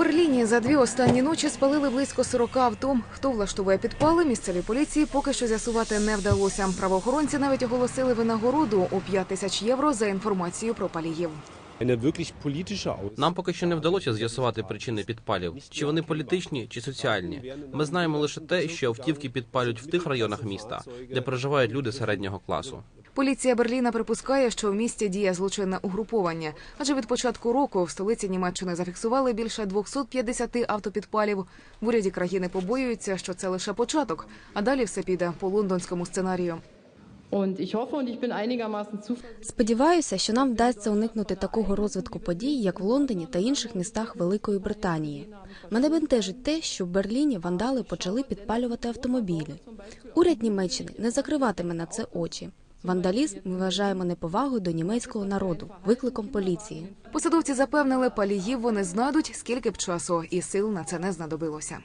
Берліні за дві останні ночі спалили близько 40 авто. Хто влаштовує підпали, місцевій поліції поки що з'ясувати не вдалося. Правоохоронці навіть оголосили винагороду у 5 тисяч євро за інформацію про паліїв. Нам поки що не вдалося з'ясувати причини підпалів, чи вони політичні, чи соціальні. Ми знаємо лише те, що автівки підпалюють в тих районах міста, де проживають люди середнього класу. Поліція Берліна припускає, що в місті діє злочинне угруповання, адже від початку року в столиці Німеччини зафіксували більше 250 автопідпалів. В уряді країни побоюються, що це лише початок, а далі все піде по лондонському сценарію. Сподіваюся, що нам вдасться уникнути такого розвитку подій, як в Лондоні та інших містах Великої Британії. Мене бентежить те, що в Берліні вандали почали підпалювати автомобілі. Уряд Німеччини не закриватиме на це очі. Вандалізм ми вважаємо неповагою до німецького народу, викликом поліції. Посадовці запевнили, паліїв вони знайдуть, скільки б часу, і сил на це не знадобилося.